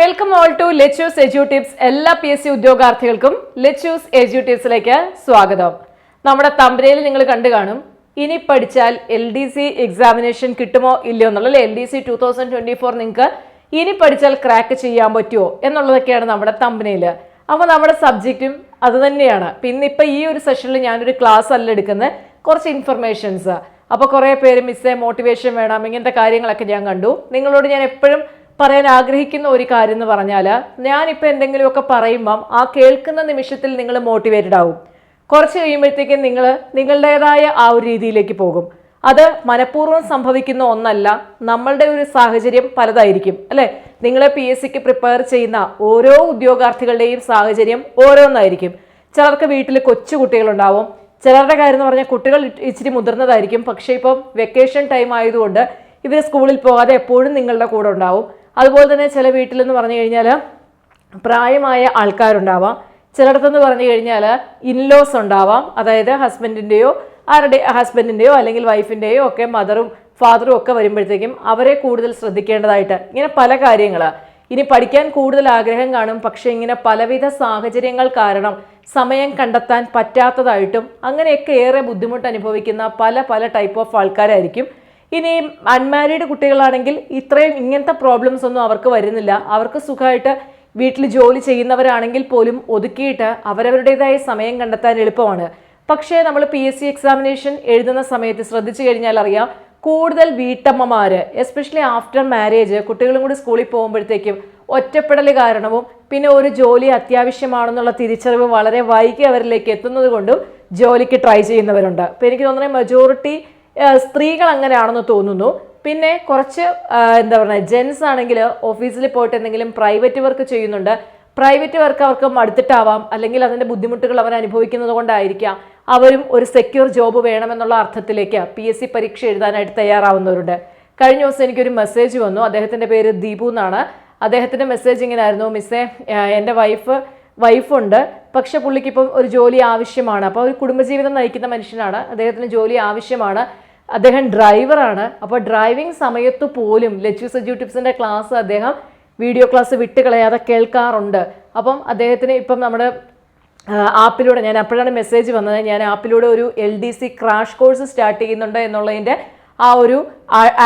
Welcome all to Lechu's edu tips എല്ലാ P S C ഉദ്യോഗാർത്ഥികൾക്കും Lechu's edu ടിപ്സിലേക്ക് സ്വാഗതം. നമ്മുടെ തമ്പരയിൽ നിങ്ങൾ കണ്ടു കാണും. ഇനി പഠിച്ചാൽ എൽ ഡി സി എക്സാമിനേഷൻ കിട്ടുമോ ഇല്ലയോ എന്നുള്ളത് L D C two thousand twenty four നിങ്ങൾക്ക് ഇനി പഠിച്ചാൽ ക്രാക്ക് ചെയ്യാൻ പറ്റുമോ എന്നുള്ളതൊക്കെയാണ് നമ്മുടെ തമ്പനയിൽ. അപ്പോൾ നമ്മുടെ സബ്ജക്റ്റും അത് തന്നെയാണ്. പിന്നെ ഇപ്പം ഈ ഒരു സെഷനിൽ ഞാനൊരു ക്ലാസ് അല്ല എടുക്കുന്നത് കുറച്ച് ഇൻഫർമേഷൻസ് അപ്പോൾ കുറേ പേര് മിസ്സേ മോട്ടിവേഷൻ വേണം ഇങ്ങനത്തെ കാര്യങ്ങളൊക്കെ ഞാൻ കണ്ടു. നിങ്ങളോട് ഞാൻ എപ്പോഴും പറയാൻ ആഗ്രഹിക്കുന്ന ഒരു കാര്യം എന്ന് പറഞ്ഞാൽ ഞാനിപ്പോൾ എന്തെങ്കിലുമൊക്കെ പറയുമ്പം ആ കേൾക്കുന്ന നിമിഷത്തിൽ നിങ്ങൾ മോട്ടിവേറ്റഡ് ആവും. കുറച്ച് കഴിയുമ്പോഴത്തേക്കും നിങ്ങൾ നിങ്ങളുടേതായ ആ ഒരു രീതിയിലേക്ക് പോകും. അത് മനഃപൂർവം സംഭവിക്കുന്ന ഒന്നല്ല നമ്മളുടെ ഒരു സാഹചര്യം പലതായിരിക്കും അല്ലെ? നിങ്ങളെ പി എസ് സിക്ക് പ്രിപ്പയർ ചെയ്യുന്ന ഓരോ ഉദ്യോഗാർത്ഥികളുടെയും സാഹചര്യം ഓരോന്നായിരിക്കും. ചിലർക്ക് വീട്ടിൽ കൊച്ചു കുട്ടികളുണ്ടാവും. ചിലരുടെ കാര്യം എന്ന് പറഞ്ഞാൽ കുട്ടികൾ ഇച്ചിരി മുതിർന്നതായിരിക്കും. പക്ഷേ ഇപ്പം വെക്കേഷൻ ടൈം ആയതുകൊണ്ട് ഇവർ സ്കൂളിൽ പോകാതെ എപ്പോഴും നിങ്ങളുടെ കൂടെ ഉണ്ടാവും. അതുപോലെ തന്നെ ചില വീട്ടിലെന്ന് പറഞ്ഞു കഴിഞ്ഞാൽ പ്രായമായ ആൾക്കാരുണ്ടാവാം. ചിലയിടത്തെന്ന് പറഞ്ഞു കഴിഞ്ഞാൽ ഇൻലോസ് ഉണ്ടാവാം. അതായത് ഹസ്ബൻഡിന്റെയോ ആരുടെ ഹസ്ബൻഡിന്റെയോ അല്ലെങ്കിൽ വൈഫിന്റെയോ ഒക്കെ മദറും ഫാദറും ഒക്കെ വരുമ്പോഴത്തേക്കും അവരെ കൂടുതൽ ശ്രദ്ധിക്കേണ്ടതായിട്ട്. ഇങ്ങനെ പല കാര്യങ്ങൾ ഇനി പഠിക്കാൻ കൂടുതൽ ആഗ്രഹം കാണും. പക്ഷേ ഇങ്ങനെ പലവിധ സാഹചര്യങ്ങൾ കാരണം സമയം കണ്ടെത്താൻ പറ്റാത്തതായിട്ടും അങ്ങനെയൊക്കെ ഏറെ ബുദ്ധിമുട്ട് അനുഭവിക്കുന്ന പല പല ടൈപ്പ് ഓഫ് ആൾക്കാരായിരിക്കും. ഇനി അൺമാരീഡ് കുട്ടികളാണെങ്കിൽ ഇത്രയും ഇങ്ങനത്തെ പ്രോബ്ലംസ് ഒന്നും അവർക്ക് വരുന്നില്ല. അവർക്ക് സുഖമായിട്ട് വീട്ടിൽ ജോലി ചെയ്യുന്നവരാണെങ്കിൽ പോലും ഒതുക്കിയിട്ട് അവരവരുടേതായ സമയം കണ്ടെത്താൻ എളുപ്പമാണ്. പക്ഷേ നമ്മൾ പി എസ് സി എക്സാമിനേഷൻ എഴുതുന്ന സമയത്ത് ശ്രദ്ധിച്ചു കഴിഞ്ഞാൽ അറിയാം കൂടുതൽ വീട്ടമ്മമാർ എസ്പെഷ്യലി ആഫ്റ്റർ മാരേജ് കുട്ടികളും കൂടി സ്കൂളിൽ പോകുമ്പോഴത്തേക്കും ഒറ്റപ്പെടൽ കാരണവും പിന്നെ ഒരു ജോലി അത്യാവശ്യമാണെന്നുള്ള തിരിച്ചറിവ് വളരെ വൈകി അവരിലേക്ക് എത്തുന്നത് കൊണ്ടും ജോലിക്ക് ട്രൈ ചെയ്യുന്നവരുണ്ട്. അപ്പോൾ എനിക്ക് തോന്നുന്നത് മെജോറിറ്റി സ്ത്രീകൾ അങ്ങനെയാണെന്ന് തോന്നുന്നു. പിന്നെ കുറച്ച് എന്താ പറയുക ജെൻസ് ആണെങ്കിൽ ഓഫീസിൽ പോയിട്ട് എന്തെങ്കിലും പ്രൈവറ്റ് വർക്ക് ചെയ്യുന്നുണ്ട്. പ്രൈവറ്റ് വർക്ക് അവർക്ക് മടുത്തിട്ടാവാം. അല്ലെങ്കിൽ അതിന്റെ ബുദ്ധിമുട്ടുകൾ അവർ അനുഭവിക്കുന്നത് കൊണ്ടായിരിക്കാം. അവരും ഒരു സെക്യൂർ ജോബ് വേണമെന്നുള്ള അർത്ഥത്തിലേക്ക് പി എസ് സി പരീക്ഷ എഴുതാനായിട്ട് തയ്യാറാവുന്നവരുണ്ട്. കഴിഞ്ഞ ദിവസം എനിക്കൊരു മെസ്സേജ് വന്നു. അദ്ദേഹത്തിന്റെ പേര് ദീപു എന്നാണ്. അദ്ദേഹത്തിന്റെ മെസ്സേജ് ഇങ്ങനെ ആയിരുന്നു മിസ്സേ എന്റെ വൈഫ് വൈഫുണ്ട് പക്ഷെ പുള്ളിക്കിപ്പം ഒരു ജോലി ആവശ്യമാണ്. അപ്പോൾ ഒരു കുടുംബജീവിതം നയിക്കുന്ന മനുഷ്യനാണ്. അദ്ദേഹത്തിന് ജോലി ആവശ്യമാണ്. അദ്ദേഹം ഡ്രൈവറാണ്. അപ്പോൾ ഡ്രൈവിംഗ് സമയത്ത് പോലും ലച്ചു സജീവ് ടിപ്സിന്റെ ക്ലാസ് അദ്ദേഹം വീഡിയോ ക്ലാസ് വിട്ട് കളയാതെ കേൾക്കാറുണ്ട്. അപ്പം അദ്ദേഹത്തിന് ഇപ്പം നമ്മുടെ ആപ്പിലൂടെ ഞാൻ അപ്പോഴാണ് മെസ്സേജ് വന്നത്. ഞാൻ ആപ്പിലൂടെ ഒരു L D C crash course start ചെയ്യുന്നുണ്ട് എന്നുള്ളതിന്റെ ആ ഒരു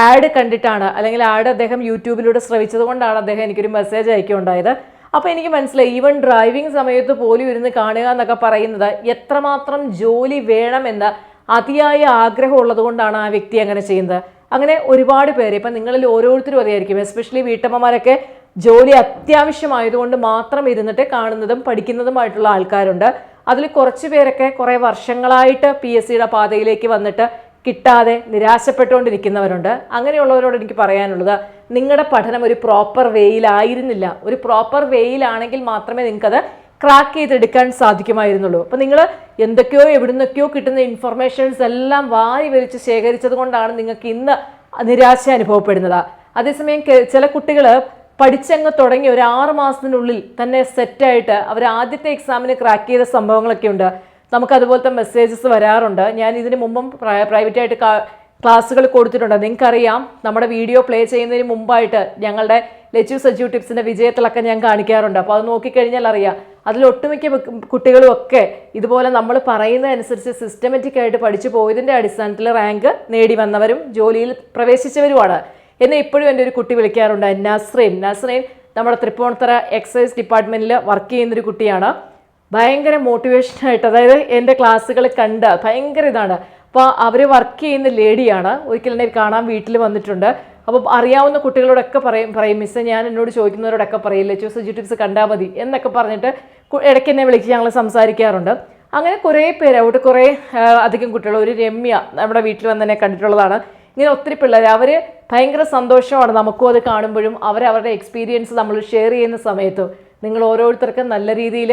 ആഡ് കണ്ടിട്ടാണ്. അല്ലെങ്കിൽ ആഡ് അദ്ദേഹം യൂട്യൂബിലൂടെ ശ്രവിച്ചത് കൊണ്ടാണ് അദ്ദേഹം എനിക്കൊരു മെസ്സേജ് അയക്കുകയുണ്ടായത്. അപ്പോൾ എനിക്ക് മനസ്സിലായി ഈവൻ ഡ്രൈവിംഗ് സമയത്ത് പോലും ഇരുന്ന് കാണുക എന്നൊക്കെ പറയുന്നത് എത്രമാത്രം ജോലി വേണമെന്ന് അതിയായ ആഗ്രഹം ഉള്ളതുകൊണ്ടാണ് ആ വ്യക്തി അങ്ങനെ ചെയ്യുന്നത്. അങ്ങനെ ഒരുപാട് പേര് ഇപ്പം നിങ്ങളിൽ ഓരോരുത്തരും അതായിരിക്കും എസ്പെഷ്യലി വീട്ടമ്മമാരൊക്കെ ജോലി അത്യാവശ്യമായതുകൊണ്ട് മാത്രം ഇരുന്നിട്ട് കാണുന്നതും പഠിക്കുന്നതുമായിട്ടുള്ള ആൾക്കാരുണ്ട്. അതിൽ കുറച്ച് പേരൊക്കെ കുറേ വർഷങ്ങളായിട്ട് പി എസ് സിയുടെ പാതയിലേക്ക് വന്നിട്ട് കിട്ടാതെ നിരാശപ്പെട്ടുകൊണ്ടിരിക്കുന്നവരുണ്ട്. അങ്ങനെയുള്ളവരോട് എനിക്ക് പറയാനുള്ളത് നിങ്ങളുടെ പഠനം ഒരു പ്രോപ്പർ വേയിലായിരുന്നില്ല ഒരു പ്രോപ്പർ വേയിലാണെങ്കിൽ മാത്രമേ നിങ്ങൾക്കത് ക്രാക്ക് ചെയ്തെടുക്കാൻ സാധിക്കുമായിരുന്നുള്ളൂ. അപ്പം നിങ്ങൾ എന്തൊക്കെയോ എവിടുന്നൊക്കെയോ കിട്ടുന്ന ഇൻഫർമേഷൻസ് എല്ലാം വാരി വലിച്ച് ശേഖരിച്ചത് കൊണ്ടാണ് നിങ്ങൾക്ക് ഇന്ന് നിരാശ അനുഭവപ്പെടുന്നത്. അതേസമയം ചില കുട്ടികൾ പഠിച്ചങ്ങ് തുടങ്ങി ഒരു ആറ് മാസത്തിനുള്ളിൽ തന്നെ സെറ്റായിട്ട് അവർ ആദ്യത്തെ എക്സാമിന് ക്രാക്ക് ചെയ്ത സംഭവങ്ങളൊക്കെ ഉണ്ട്. നമുക്ക് അതുപോലത്തെ മെസ്സേജസ് വരാറുണ്ട്. ഞാൻ ഇതിന് മുമ്പും പ്രൈവറ്റായിട്ട് ക്ലാസ്സുകൾ കൊടുത്തിട്ടുണ്ട്. നിങ്ങൾക്കറിയാം നമ്മുടെ വീഡിയോ പ്ലേ ചെയ്യുന്നതിന് മുമ്പായിട്ട് ഞങ്ങളുടെ ലച്ചു സജീവ് ടിപ്സിന്റെ വിജയത്തിലൊക്കെ ഞാൻ കാണിക്കാറുണ്ട്. അപ്പോൾ അത് നോക്കിക്കഴിഞ്ഞാൽ അറിയാം. വെ- കുട്ടികളും ഒക്കെ ഇതുപോലെ നമ്മൾ പറയുന്നതനുസരിച്ച് സിസ്റ്റമാറ്റിക് ആയിട്ട് പഠിച്ചു പോയതിന്റെ അടിസ്ഥാനത്തിൽ റാങ്ക് നേടി വന്നവരും ജോലിയിൽ പ്രവേശിച്ചവരുമാണ്. എന്നെ ഇപ്പോഴും എന്റെ ഒരു കുട്ടി വിളിക്കാറുണ്ട് നസ്രീൻ. നസ്രീൻ നമ്മുടെ തൃപ്പൂണിത്തറ എക്സൈസ് ഡിപ്പാർട്ട്മെന്റിൽ വർക്ക് ചെയ്യുന്നൊരു കുട്ടിയാണ്. ഭയങ്കര മോട്ടിവേഷനായിട്ട് അതായത് എന്റെ ക്ലാസ്സുകൾ കണ്ട് ഭയങ്കര ഇതാണ്. അപ്പോൾ അവർ വർക്ക് ചെയ്യുന്ന ലേഡിയാണ് ഒരിക്കൽ എന്നെ കാണാൻ വീട്ടിൽ വന്നിട്ടുണ്ട്. അപ്പോൾ അറിയാവുന്ന കുട്ടികളോടൊക്കെ പറയും പറയും മിസ്സെ ഞാൻ എന്നോട് ചോദിക്കുന്നവരോടൊക്കെ പറയില്ല ചൂസ് ജിറ്റിപ്സ് കണ്ടാൽ മതി എന്നൊക്കെ പറഞ്ഞിട്ട് ഇടയ്ക്ക് എന്നെ വിളിച്ച് ഞങ്ങൾ സംസാരിക്കാറുണ്ട്. അങ്ങനെ കുറേ പേര് അവിടെ കുറേ അധികം കുട്ടികൾ ഒരു രമ്യ നമ്മുടെ വീട്ടിൽ വന്ന് കണ്ടിട്ടുള്ളതാണ്. ഇങ്ങനെ ഒത്തിരി പിള്ളേർ അവർ ഭയങ്കര സന്തോഷമാണ് നമുക്കും അത് കാണുമ്പോഴും അവരവരുടെ എക്സ്പീരിയൻസ് നമ്മൾ ഷെയർ ചെയ്യുന്ന സമയത്തും. നിങ്ങൾ ഓരോരുത്തർക്കും നല്ല രീതിയിൽ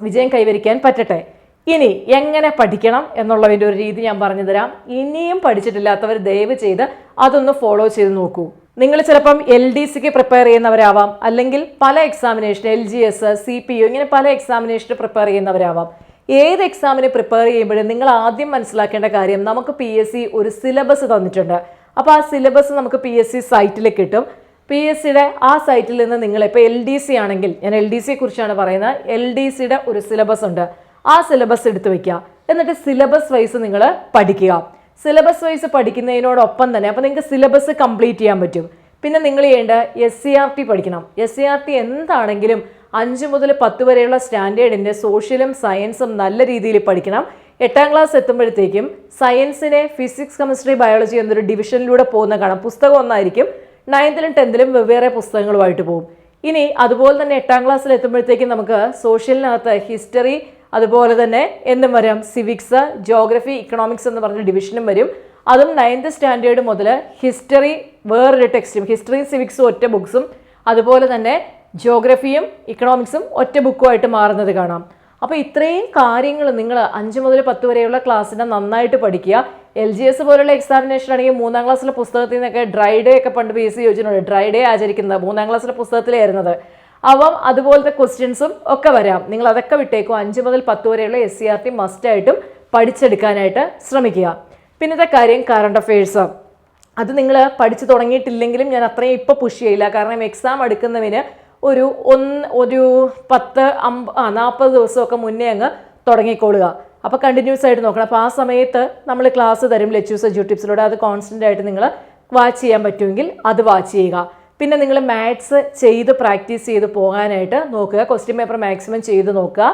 വിജയം കൈവരിക്കാൻ പറ്റട്ടെ. ഇനി എങ്ങനെ പഠിക്കണം എന്നുള്ളതിന്റെ ഒരു രീതി ഞാൻ പറഞ്ഞു തരാം. ഇനിയും പഠിച്ചിട്ടില്ലാത്തവർ ദയവ് ചെയ്ത് അതൊന്ന് ഫോളോ ചെയ്ത് നോക്കൂ. നിങ്ങൾ ചിലപ്പം എൽ ഡി സിക്ക് പ്രിപ്പയർ ചെയ്യുന്നവരാവാം അല്ലെങ്കിൽ പല examination L G S C P U ഇങ്ങനെ പല എക്സാമിനേഷന് പ്രിപ്പയർ ചെയ്യുന്നവരാവാം. ഏത് എക്സാമിന് പ്രിപ്പയർ ചെയ്യുമ്പോഴും നിങ്ങൾ ആദ്യം മനസ്സിലാക്കേണ്ട കാര്യം നമുക്ക് പി എസ് സി ഒരു സിലബസ് തന്നിട്ടുണ്ട്. അപ്പോൾ ആ സിലബസ് നമുക്ക് പി എസ് സി സൈറ്റിൽ കിട്ടും. പി എസ് സിയുടെ ആ സൈറ്റിൽ നിന്ന് നിങ്ങൾ ഇപ്പോൾ എൽ ഡി സി ആണെങ്കിൽ ഞാൻ എൽ ഡി സിയെ കുറിച്ചാണ് പറയുന്നത് എൽ ഡി സിയുടെ ഒരു സിലബസ് ഉണ്ട്. ആ സിലബസ് എടുത്തു വെക്കുക. എന്നിട്ട് സിലബസ് വൈസ് നിങ്ങൾ പഠിക്കുക. സിലബസ് വൈസ് പഠിക്കുന്നതിനോടൊപ്പം തന്നെ അപ്പോൾ നിങ്ങൾക്ക് സിലബസ് കംപ്ലീറ്റ് ചെയ്യാൻ പറ്റും. പിന്നെ നിങ്ങൾ ചെയ്യേണ്ട എസ് സി ആർ ടി പഠിക്കണം. എസ് സി ആർ ടി എന്താണെങ്കിലും അഞ്ച് മുതൽ പത്ത് വരെയുള്ള സ്റ്റാൻഡേർഡിന്റെ സോഷ്യലും സയൻസും നല്ല രീതിയിൽ പഠിക്കണം. എട്ടാം ക്ലാസ് എത്തുമ്പോഴത്തേക്കും സയൻസിനെ ഫിസിക്സ് കെമിസ്ട്രി ബയോളജി എന്നൊരു ഡിവിഷനിലൂടെ പോകുന്ന കാണാം. പുസ്തകം ഒന്നായിരിക്കും. നയൻത്തിലും ടെൻത്തിലും വെവ്വേറെ പുസ്തകങ്ങളുമായിട്ട് പോകും. ഇനി അതുപോലെ തന്നെ എട്ടാം ക്ലാസ്സിൽ എത്തുമ്പോഴത്തേക്കും നമുക്ക് സോഷ്യലിനകത്ത് ഹിസ്റ്ററി അതുപോലെ തന്നെ എന്തും വരാം. സിവിക്സ് ജോഗ്രഫി ഇക്കണോമിക്സ് എന്ന് പറഞ്ഞ ഡിവിഷനും വരും. അതും നയൻത്ത് സ്റ്റാൻഡേർഡ് മുതൽ ഹിസ്റ്ററി വേറൊരു ടെക്സ്റ്റും ഹിസ്റ്ററിയും സിവിക്സും ഒറ്റ ബുക്സും അതുപോലെ തന്നെ ജോഗ്രഫിയും ഇക്കണോമിക്സും ഒറ്റ ബുക്കുമായിട്ട് മാറുന്നത് കാണാം. അപ്പോൾ ഇത്രയും കാര്യങ്ങൾ നിങ്ങൾ അഞ്ച് മുതൽ പത്ത് വരെയുള്ള ക്ലാസ്സിനെ നന്നായിട്ട് പഠിക്കുക. എൽ ജി എസ് പോലുള്ള എക്സാമിനേഷൻ ആണെങ്കിൽ മൂന്നാം ക്ലാസ്സിലെ പുസ്തകത്തിൽ നിന്നൊക്കെ ഡ്രൈ ഡേ ഒക്കെ പണ്ട് പി എസ് സി ചോദിച്ചിട്ടുണ്ട്. ഡ്രൈ ഡേ ആചരിക്കുന്നത് മൂന്നാം ക്ലാസ്സിലെ പുസ്തകത്തിലായിരുന്നത്. അപ്പം അതുപോലത്തെ ക്വസ്റ്റ്യൻസും ഒക്കെ വരാം. നിങ്ങൾ അതൊക്കെ വിട്ടേക്കും. അഞ്ച് മുതൽ പത്ത് വരെയുള്ള എസ് സി ആർ ടി മസ്റ്റായിട്ടും പഠിച്ചെടുക്കാനായിട്ട് ശ്രമിക്കുക. പിന്നത്തെ കാര്യം കറണ്ട് അഫയേഴ്സ് അത് നിങ്ങൾ പഠിച്ചു തുടങ്ങിയിട്ടില്ലെങ്കിലും ഞാൻ അത്രയും ഇപ്പോൾ പുഷ് ചെയ്യില്ല. കാരണം എക്സാം എടുക്കുന്നതിന് ഒരു ഒന്ന് ഒരു പത്ത് അമ്പ ആ നാൽപ്പത് ദിവസമൊക്കെ മുന്നേ അങ്ങ് തുടങ്ങിക്കൊള്ളുക അപ്പോൾ കണ്ടിന്യൂസ് ആയിട്ട് നോക്കണം. അപ്പോൾ ആ സമയത്ത് നമ്മൾ ക്ലാസ് തരും. ലെച്ചൂസ് എജ്യൂ ടിപ്സിലൂടെ അത് കോൺസ്റ്റന്റ് ആയിട്ട് നിങ്ങൾ വാച്ച് ചെയ്യാൻ പറ്റുമെങ്കിൽ അത് വാച്ച് ചെയ്യുക. പിന്നെ നിങ്ങൾ മാത്സ് ചെയ്ത് പ്രാക്ടീസ് ചെയ്ത് പോകാനായിട്ട് നോക്കുക. ക്വസ്റ്റ്യൻ പേപ്പർ മാക്സിമം ചെയ്ത് നോക്കുക.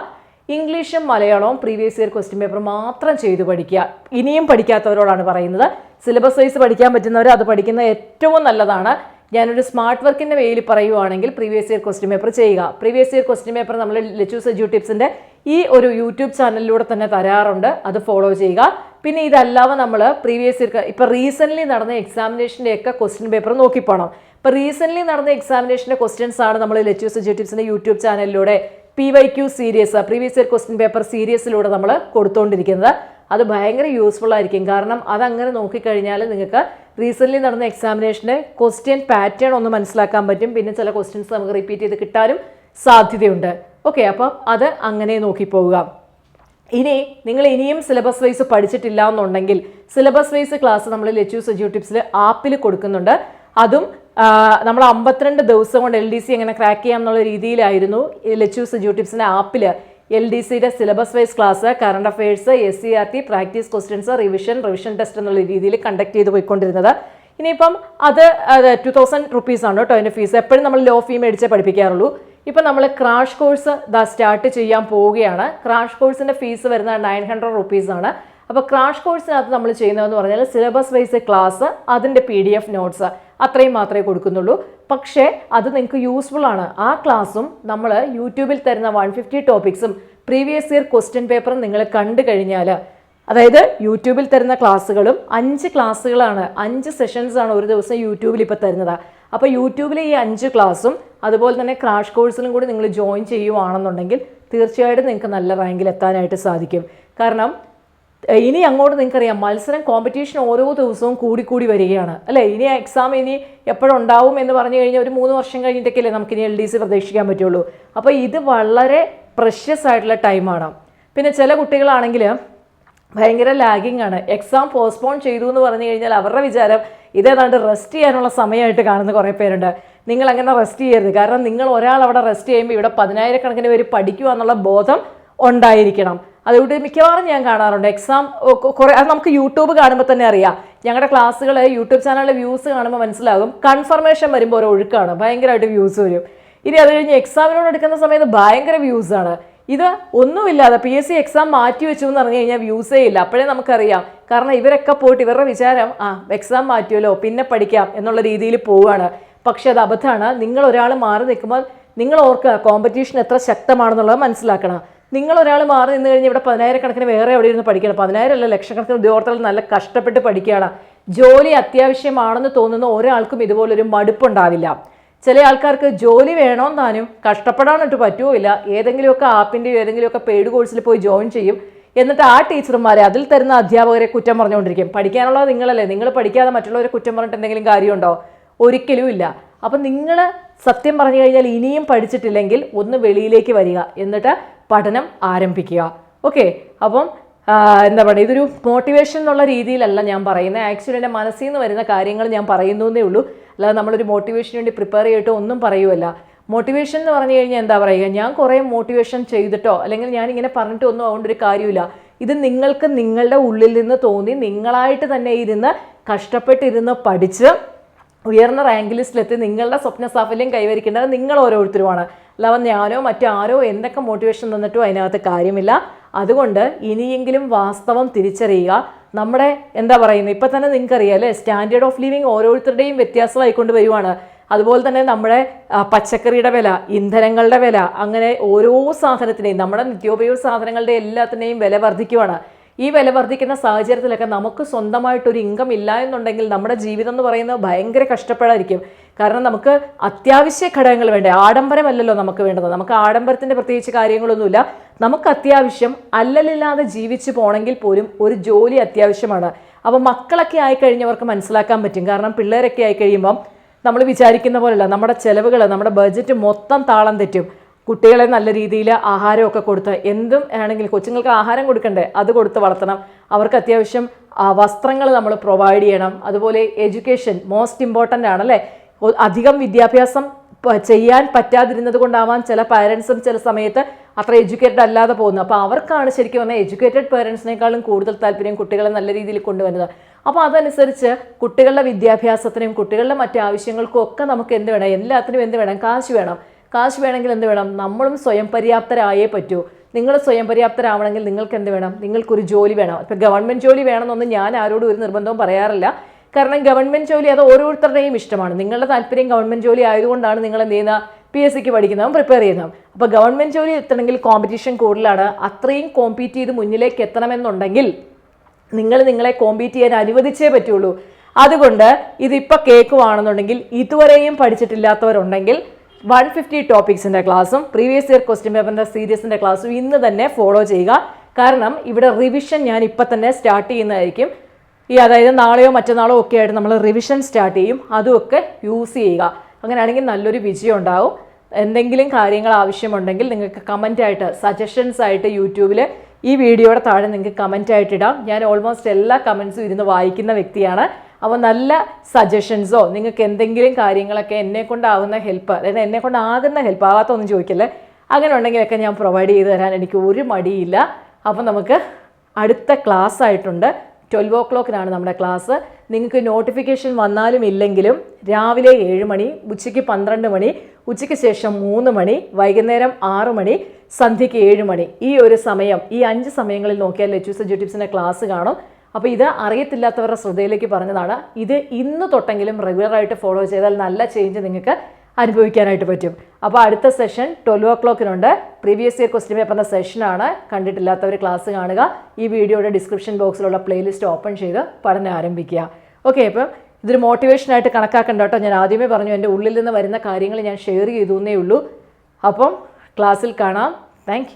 ഇംഗ്ലീഷും മലയാളവും പ്രീവിയസ് ഇയർ ക്വസ്റ്റ്യൻ പേപ്പർ മാത്രം ചെയ്ത് പഠിക്കുക. ഇനിയും പഠിക്കാത്തവരോടാണ് പറയുന്നത്. സിലബസ് വൈസ് പഠിക്കാൻ പറ്റുന്നവർ അത് പഠിക്കുന്നത് ഏറ്റവും നല്ലതാണ്. ഞാനൊരു സ്മാർട്ട് വർക്കിന്റെ വേയിൽ പറയുവാണെങ്കിൽ പ്രീവിയസ് ഇയർ ക്വസ്റ്റ്യൻ പേപ്പർ ചെയ്യുക. പ്രീവിയസ് ഇയർ ക്വസ്റ്റ്യൻ പേപ്പർ നമ്മൾ ലെച്ചൂസ് എജ്യൂ ടിപ്സിന്റെ ഈ ഒരു യൂട്യൂബ് ചാനലിലൂടെ തന്നെ തരാറുണ്ട്. അത് ഫോളോ ചെയ്യുക. പിന്നെ ഇതല്ലാതെ നമ്മൾ പ്രീവിയസ് ഇയർ ഇപ്പോൾ റീസെന്റ്ലി നടന്ന എക്സാമിനേഷന്റെ ഒക്കെ ക്വസ്റ്റ്യൻ പേപ്പർ നോക്കിപ്പോണം. ഇപ്പോൾ റീസെന്റ്ലി നടന്ന എക്സാമിനേഷന്റെ ക്വസ്റ്റ്യൻസ് ആണ് നമ്മൾ എജ്യൂ ടിപ്സിന്റെ യൂട്യൂബ് ചാനലിലൂടെ P Y Q series previous year question paper സീരീസിലൂടെ നമ്മൾ കൊടുത്തുകൊണ്ടിരിക്കുന്നത് അത് ഭയങ്കര യൂസ്ഫുൾ ആയിരിക്കും. കാരണം അതങ്ങനെ നോക്കിക്കഴിഞ്ഞാൽ നിങ്ങൾക്ക് റീസെന്റ്ലി നടന്ന എക്സാമിനേഷന്റെ ക്വസ്റ്റ്യൻ പാറ്റേൺ ഒന്ന് മനസ്സിലാക്കാൻ പറ്റും. പിന്നെ ചില ക്വസ്റ്റ്യൻസ് നമുക്ക് റിപ്പീറ്റ് ചെയ്ത് കിട്ടാനും സാധ്യതയുണ്ട്. ഓക്കെ അപ്പം അത് അങ്ങനെ നോക്കി പോവുക ഇനി നിങ്ങൾ ഇനിയും സിലബസ് വൈസ് പഠിച്ചിട്ടില്ല എന്നുണ്ടെങ്കിൽ സിലബസ് വൈസ് ക്ലാസ് നമ്മൾ ലെച്ചൂസ് ടിപ്സിൽ ആപ്പിൽ കൊടുക്കുന്നുണ്ട്. അതും നമ്മൾ അമ്പത്തിരണ്ട് ദിവസം കൊണ്ട് എൽ ഡി സി എങ്ങനെ ക്രാക്ക് ചെയ്യാം എന്നുള്ള രീതിയിലായിരുന്നു ലച്ചൂസ് ടിപ്സിന്റെ ആപ്പിൽ എൽ ഡി സിയുടെ syllabus wise class current affairs S C R T practice questions revision revision test എന്നുള്ള രീതിയിൽ കണ്ടക്ട് ചെയ്ത് പോയിക്കൊണ്ടിരുന്നത്. ഇനിയിപ്പം അത് ടു തൗസൻഡ് റുപ്പീസ് ആണ് കേട്ടോ അതിന്റെ ഫീസ് എപ്പോഴും നമ്മൾ ലോ ഫീ മേടിച്ചേ പഠിപ്പിക്കാറുള്ളൂ. ഇപ്പം നമ്മൾ ക്രാഷ് കോഴ്സ് ദാ സ്റ്റാർട്ട് ചെയ്യാൻ പോവുകയാണ്. ക്രാഷ് കോഴ്സിന്റെ ഫീസ് വരുന്നത് നയൻ ഹൺഡ്രഡ് റുപ്പീസ് ആണ്. അപ്പോൾ ക്രാഷ് കോഴ്സിനകത്ത് നമ്മൾ ചെയ്യുന്നതെന്ന് പറഞ്ഞാൽ സിലബസ് വൈസ് ക്ലാസ് അതിന്റെ പി ഡി എഫ് നോട്ട്സ് അത്രയും മാത്രമേ കൊടുക്കുന്നുള്ളൂ. പക്ഷേ അത് നിങ്ങൾക്ക് യൂസ്ഫുൾ ആണ്. ആ ക്ലാസ്സും നമ്മൾ യൂട്യൂബിൽ തരുന്ന വൺ ഫിഫ്റ്റി ടോപ്പിക്സും പ്രീവിയസ് ഇയർ ക്വസ്റ്റ്യൻ പേപ്പറും നിങ്ങൾ കണ്ടു കഴിഞ്ഞാൽ അതായത് യൂട്യൂബിൽ തരുന്ന ക്ലാസ്സുകളും അഞ്ച് ക്ലാസ്സുകളാണ് അഞ്ച് സെഷൻസാണ് ഒരു ദിവസം യൂട്യൂബിൽ ഇപ്പോൾ തരുന്നത്. അപ്പോൾ യൂട്യൂബിലെ ഈ അഞ്ച് ക്ലാസ്സും അതുപോലെ തന്നെ ക്രാഷ് കോഴ്സിലും കൂടി നിങ്ങൾ ജോയിൻ ചെയ്യുവാണെന്നുണ്ടെങ്കിൽ തീർച്ചയായിട്ടും നിങ്ങൾക്ക് നല്ല റാങ്കിൽ എത്താനായിട്ട് സാധിക്കും. കാരണം ഇനി അങ്ങോട്ട് നിങ്ങൾക്കറിയാം. മത്സരം കോമ്പറ്റീഷൻ ഓരോ ദിവസവും കൂടിക്കൂടി വരികയാണ്. അല്ലേ? ഇനി എക്സാം ഇനി എപ്പോഴുണ്ടാവും എന്ന് പറഞ്ഞു കഴിഞ്ഞാൽ ഒരു മൂന്ന് വർഷം കഴിഞ്ഞിട്ടൊക്കെയല്ലേ നമുക്ക് ഇനി എൽ ഡി സി പ്രതീക്ഷിക്കാൻ പറ്റുള്ളൂ. അപ്പോൾ ഇത് വളരെ പ്രഷ്യസ് ആയിട്ടുള്ള ടൈമാണ് പിന്നെ ചില കുട്ടികളാണെങ്കിൽ ഭയങ്കര ലാഗിങ് ആണ്. എക്സാം പോസ്റ്റ്പോൺ ചെയ്തു എന്ന് പറഞ്ഞു കഴിഞ്ഞാൽ അവരുടെ വിചാരം ഇതേതാണ്ട് റെസ്റ്റ് ചെയ്യാനുള്ള സമയമായിട്ട് കാണുന്ന കുറേ പേരുണ്ട്. നിങ്ങൾ അങ്ങനെ റെസ്റ്റ് ചെയ്യരുത്. കാരണം നിങ്ങൾ ഒരാൾ അവിടെ റെസ്റ്റ് ചെയ്യുമ്പോൾ ഇവിടെ പതിനായിരക്കണക്കിന് പേര് പഠിക്കുക എന്നുള്ള ബോധം ഉണ്ടായിരിക്കണം. അതുകൊണ്ട് മിക്കവാറും ഞാൻ കാണാറുണ്ട്. എക്സാം കുറേ അത് നമുക്ക് യൂട്യൂബ് കാണുമ്പോൾ തന്നെ അറിയാം. ഞങ്ങളുടെ ക്ലാസ്സുകൾ യൂട്യൂബ് ചാനലിലെ വ്യൂസ് കാണുമ്പോൾ മനസ്സിലാകും. കൺഫർമേഷൻ വരുമ്പോൾ ഒരു ഒഴുക്കാണ്. ഭയങ്കരമായിട്ട് വ്യൂസ് വരും. ഇനി അത് കഴിഞ്ഞ് എക്സാമിനോട് എടുക്കുന്ന സമയത്ത് ഭയങ്കര വ്യൂസ് ആണ്. ഇത് ഒന്നുമില്ലാതെ പി എസ് സി എക്സാം മാറ്റി വെച്ചു എന്ന് പറഞ്ഞു കഴിഞ്ഞാൽ വ്യൂസേ ഇല്ല. അപ്പോഴേ നമുക്കറിയാം. കാരണം ഇവരൊക്കെ പോയിട്ട് ഇവരുടെ വിചാരം ആ എക്സാം മാറ്റിയല്ലോ പിന്നെ പഠിക്കാം എന്നുള്ള രീതിയിൽ പോവുകയാണ് പക്ഷേ അത് അബദ്ധമാണ് നിങ്ങൾ ഒരാൾ മാറി നിൽക്കുമ്പോൾ നിങ്ങൾ ഓർക്കുക കോമ്പറ്റീഷൻ എത്ര ശക്തമാണെന്നുള്ളത് മനസ്സിലാക്കണം. നിങ്ങൾ ഒരാൾ മാറി നിന്ന് കഴിഞ്ഞാൽ ഇവിടെ പതിനായിരക്കണക്കിന് വേറെ എവിടെ ഇരുന്ന് പഠിക്കണം? പതിനായിരം അല്ല ലക്ഷക്കണക്കിന് ഉദ്യോഗാർത്ഥികൾ നല്ല കഷ്ടപ്പെട്ട് പഠിക്കുകയാണ്. ജോലി അത്യാവശ്യമാണെന്ന് തോന്നുന്ന ഒരാൾക്കും ഇതുപോലൊരു മടുപ്പുണ്ടാവില്ല. ചില ആൾക്കാർക്ക് ജോലി വേണോ താനും കഷ്ടപ്പെടാനായിട്ട് പറ്റുമില്ല ഏതെങ്കിലുമൊക്കെ ആപ്പിന്റെയോ ഏതെങ്കിലുമൊക്കെ പെയ്ഡ് കോഴ്സിൽ പോയി ജോയിൻ ചെയ്യും. എന്നിട്ട് ആ ടീച്ചർമാരെ അതിൽ തരുന്ന അധ്യാപകരെ കുറ്റം പറഞ്ഞുകൊണ്ടിരിക്കും. പഠിക്കാനുള്ളത് നിങ്ങളല്ലേ? നിങ്ങൾ പഠിക്കാതെ മറ്റുള്ളവരെ കുറ്റം പറഞ്ഞിട്ട് എന്തെങ്കിലും കാര്യമുണ്ടോ? ഒരിക്കലും ഇല്ല. അപ്പം നിങ്ങൾ സത്യം പറഞ്ഞു കഴിഞ്ഞാൽ ഇനിയും പഠിച്ചിട്ടില്ലെങ്കിൽ ഒന്ന് വെളിയിലേക്ക് വരിക. എന്നിട്ട് പഠനം ആരംഭിക്കുക. ഓക്കെ അപ്പം എന്താ പറയുക ഇതൊരു മോട്ടിവേഷൻ എന്നുള്ള രീതിയിലല്ല ഞാൻ പറയുന്നത്. ആക്ച്വലി എന്റെ മനസ്സിൽ നിന്ന് വരുന്ന കാര്യങ്ങൾ ഞാൻ പറയുന്നു എന്നേ ഉള്ളൂ. അല്ലാതെ നമ്മളൊരു മോട്ടിവേഷന് വേണ്ടി പ്രിപ്പയർ ചെയ്തിട്ടോ ഒന്നും പറയുമല്ല മോട്ടിവേഷൻ എന്ന് പറഞ്ഞു കഴിഞ്ഞാൽ എന്താ പറയുക ഞാൻ കുറേ മോട്ടിവേഷൻ ചെയ്തിട്ടോ അല്ലെങ്കിൽ ഞാൻ ഇങ്ങനെ പറഞ്ഞിട്ടോ ഒന്നും അതുകൊണ്ട് ഒരു കാര്യമില്ല. ഇത് നിങ്ങൾക്ക് നിങ്ങളുടെ ഉള്ളിൽ നിന്ന് തോന്നി നിങ്ങളായിട്ട് തന്നെ ഇരുന്ന് കഷ്ടപ്പെട്ടിരുന്ന് പഠിച്ച് ഉയർന്ന റാങ്ക് ലിസ്റ്റിലെത്തി നിങ്ങളുടെ സ്വപ്ന സാഫല്യം കൈവരിക്കേണ്ടത് നിങ്ങൾ ഓരോരുത്തരുമാണ്. അല്ലാതെ ഞാനോ മറ്റാരോ എന്തൊക്കെ മോട്ടിവേഷൻ തന്നിട്ടോ അതിനകത്ത് കാര്യമില്ല. അതുകൊണ്ട് ഇനിയെങ്കിലും വാസ്തവം തിരിച്ചറിയുക. നമ്മുടെ എന്താ പറയുന്നത്? ഇപ്പം തന്നെ നിങ്ങൾക്കറിയാം അല്ലേ? സ്റ്റാൻഡേർഡ് ഓഫ് ലിവിങ് ഓരോരുത്തരുടെയും വ്യത്യാസമായിക്കൊണ്ട് വരുവാണ്. അതുപോലെ തന്നെ നമ്മുടെ പച്ചക്കറിയുടെ വില ഇന്ധനങ്ങളുടെ വില അങ്ങനെ ഓരോ സാധനത്തിനെയും നമ്മുടെ നിത്യോപയോഗ സാധനങ്ങളുടെ എല്ലാത്തിനെയും വില വർദ്ധിക്കുവാണ്. ഈ വില വർദ്ധിക്കുന്ന സാഹചര്യത്തിലൊക്കെ നമുക്ക് സ്വന്തമായിട്ടൊരു ഇൻകം ഇല്ല എന്നുണ്ടെങ്കിൽ നമ്മുടെ ജീവിതം എന്ന് പറയുന്നത് ഭയങ്കര കഷ്ടപ്പെടായിരിക്കും. കാരണം നമുക്ക് അത്യാവശ്യ ഘടകങ്ങൾ വേണ്ടേ? ആഡംബരമല്ലല്ലോ നമുക്ക് വേണ്ടത്. നമുക്ക് ആഡംബരത്തിന്റെ പ്രത്യേകിച്ച് കാര്യങ്ങളൊന്നുമില്ല. നമുക്ക് അത്യാവശ്യം അല്ലലില്ലാതെ ജീവിച്ചു പോകണമെങ്കിൽ പോലും ഒരു ജോലി അത്യാവശ്യമാണ്. അപ്പോൾ മക്കളൊക്കെ ആയിക്കഴിഞ്ഞവർക്ക് മനസ്സിലാക്കാൻ പറ്റും. കാരണം പിള്ളേരൊക്കെ ആയിക്കഴിയുമ്പം നമ്മൾ വിചാരിക്കുന്ന പോലെയല്ല. നമ്മുടെ ചിലവുകൾ നമ്മുടെ ബഡ്ജറ്റ് മൊത്തം താളം തെറ്റും. കുട്ടികളെ നല്ല രീതിയിൽ ആഹാരമൊക്കെ കൊടുത്ത് എന്തും ആണെങ്കിലും കൊച്ചുങ്ങൾക്ക് ആഹാരം കൊടുക്കണ്ടേ? അത് കൊടുത്ത് വളർത്തണം. അവർക്ക് അത്യാവശ്യം വസ്ത്രങ്ങൾ നമ്മൾ പ്രൊവൈഡ് ചെയ്യണം. അതുപോലെ എഡ്യൂക്കേഷൻ മോസ്റ്റ് ഇമ്പോർട്ടന്റ് ആണല്ലേ? അധികം വിദ്യാഭ്യാസം ചെയ്യാൻ പറ്റാതിരുന്നത് കൊണ്ടാവാൻ ചില പാരൻസും ചില സമയത്ത് അത്ര എഡ്യൂക്കേറ്റഡ് അല്ലാതെ പോകുന്നത്. അപ്പോൾ അവർക്കാണ് ശരിക്കും പറഞ്ഞാൽ എഡ്യൂക്കേറ്റഡ് പേരൻസിനേക്കാളും കൂടുതൽ താല്പര്യം കുട്ടികളെ നല്ല രീതിയിൽ കൊണ്ടുവരുന്നത്. അപ്പോൾ അതനുസരിച്ച് കുട്ടികളുടെ വിദ്യാഭ്യാസത്തിനും കുട്ടികളുടെ മറ്റു ആവശ്യങ്ങൾക്കും ഒക്കെ നമുക്ക് എന്ത് വേണം? എല്ലാത്തിനും എന്ത് വേണം? കാശ് വേണം. കാശ് വേണമെങ്കിൽ എന്ത് വേണം? നമ്മളും സ്വയം പര്യാപ്തരായേ പറ്റൂ. നിങ്ങൾ സ്വയം പര്യാപ്തരാവണമെങ്കിൽ നിങ്ങൾക്ക് എന്ത് വേണം? നിങ്ങൾക്കൊരു ജോലി വേണം. ഇപ്പം ഗവൺമെന്റ് ജോലി വേണമെന്നൊന്നും ഞാൻ ആരോടും ഒരു നിർബന്ധവും പറയാറില്ല. കാരണം ഗവൺമെന്റ് ജോലി അത് ഓരോരുത്തരുടെയും ഇഷ്ടമാണ്. നിങ്ങളുടെ താല്പര്യം ഗവൺമെന്റ് ജോലി ആയതുകൊണ്ടാണ് നിങ്ങൾ എന്ത് ചെയ്യുന്ന പി എസ് സിക്ക് പഠിക്കുന്നതും. പ്രിപ്പയർ ചെയ്യുന്നതും. അപ്പോൾ ഗവൺമെന്റ് ജോലി എത്തണമെങ്കിൽ കോമ്പറ്റീഷൻ കൂടുതലാണ്. അത്രയും കോമ്പീറ്റ് ചെയ്ത് മുന്നിലേക്ക് എത്തണമെന്നുണ്ടെങ്കിൽ നിങ്ങൾ നിങ്ങളെ കോമ്പീറ്റ് ചെയ്യാൻ അനുവദിച്ചേ പറ്റുള്ളൂ. അതുകൊണ്ട് ഇതിപ്പോൾ കേൾക്കുവാണെന്നുണ്ടെങ്കിൽ ഇതുവരെയും പഠിച്ചിട്ടില്ലാത്തവരുണ്ടെങ്കിൽ വൺ ഫിഫ്റ്റി ടോപ്പിക്സിന്റെ ക്ലാസ്സും പ്രീവിയസ് ഇയർ ക്വസ്റ്റ്യൻ പേപ്പറിന്റെ സീരീസിന്റെ ക്ലാസ്സും ഇന്ന് തന്നെ ഫോളോ ചെയ്യുക. കാരണം ഇവിടെ റിവിഷൻ ഞാൻ ഇപ്പം തന്നെ സ്റ്റാർട്ട് ചെയ്യുന്നതായിരിക്കും. ഈ അതായത് നാളെയോ മറ്റന്നാളോ ഒക്കെ ആയിട്ട് നമ്മൾ റിവിഷൻ സ്റ്റാർട്ട് ചെയ്യും. അതുമൊക്കെ യൂസ് ചെയ്യുക. അങ്ങനെയാണെങ്കിൽ നല്ലൊരു വിജയം ഉണ്ടാവും. എന്തെങ്കിലും കാര്യങ്ങൾ ആവശ്യമുണ്ടെങ്കിൽ നിങ്ങൾക്ക് കമന്റ് ആയിട്ട് സജഷൻസ് ആയിട്ട് യൂട്യൂബിൽ ഈ വീഡിയോയുടെ താഴെ നിങ്ങൾക്ക് ആയിട്ട് ഇടാം. ഞാൻ ഓൾമോസ്റ്റ് എല്ലാ കമൻസും ഇരുന്ന് വായിക്കുന്ന വ്യക്തിയാണ്. അപ്പോൾ നല്ല സജഷൻസോ നിങ്ങൾക്ക് എന്തെങ്കിലും കാര്യങ്ങളൊക്കെ എന്നെ കൊണ്ടാവുന്ന ഹെൽപ്പ് അതായത് എന്നെ കൊണ്ടാകുന്ന ഹെൽപ്പ് ആകാത്തൊന്നും ചോദിക്കല്ലേ? അങ്ങനെ ഉണ്ടെങ്കിലൊക്കെ ഞാൻ പ്രൊവൈഡ് ചെയ്ത് തരാൻ എനിക്ക് ഒരു മടിയില്ല. അപ്പോൾ നമുക്ക് അടുത്ത ക്ലാസ് ആയിട്ടുണ്ട്. ട്വൽവ് ഓ ക്ലോക്കിനാണ് നമ്മുടെ ക്ലാസ് നിങ്ങൾക്ക് നോട്ടിഫിക്കേഷൻ വന്നാലും ഇല്ലെങ്കിലും രാവിലെ ഏഴ് മണി ഉച്ചയ്ക്ക് പന്ത്രണ്ട് മണി ഉച്ചയ്ക്ക് ശേഷം മൂന്ന് മണി വൈകുന്നേരം ആറ് മണി സന്ധ്യയ്ക്ക് ഏഴ് മണി. ഈ ഒരു സമയം ഈ അഞ്ച് സമയങ്ങളിൽ നോക്കിയാൽ ലെച്ചൂസ് എഡ്യൂട്ടിപ്സിന്റെ ക്ലാസ് കാണും. അപ്പോൾ ഇത് അറിയത്തില്ലാത്തവരുടെ ശ്രദ്ധയിലേക്ക് പറഞ്ഞതാണ്. ഇത് ഇന്ന് തൊട്ടെങ്കിലും റെഗുലറായിട്ട് ഫോളോ ചെയ്താൽ നല്ല ചേഞ്ച് നിങ്ങൾക്ക് അനുഭവിക്കാനായിട്ട് പറ്റും. അപ്പോൾ അടുത്ത സെഷൻ ട്വൽവ് ഒ ക്ലോക്കിനുണ്ട് പ്രീവിയസ് ഇയർ ക്വസ്റ്റ്യൻ പേപ്പറിന്റെ സെഷനാണ് കണ്ടിട്ടില്ലാത്തവർ ക്ലാസ് കാണുക. ഈ വീഡിയോയുടെ ഡിസ്ക്രിപ്ഷൻ ബോക്സിലുള്ള പ്ലേലിസ്റ്റ് ഓപ്പൺ ചെയ്ത് പഠനം ആരംഭിക്കുക. ഓക്കെ അപ്പം ഇതൊരു മോട്ടിവേഷനായിട്ട് കണക്കാക്കണ്ട കേട്ടോ. ഞാൻ ആദ്യമേ പറഞ്ഞു എന്റെ ഉള്ളിൽ നിന്ന് വരുന്ന കാര്യങ്ങൾ ഞാൻ ഷെയർ ചെയ്തു എന്നേ ഉള്ളൂ. അപ്പം ക്ലാസ്സിൽ കാണാം. താങ്ക്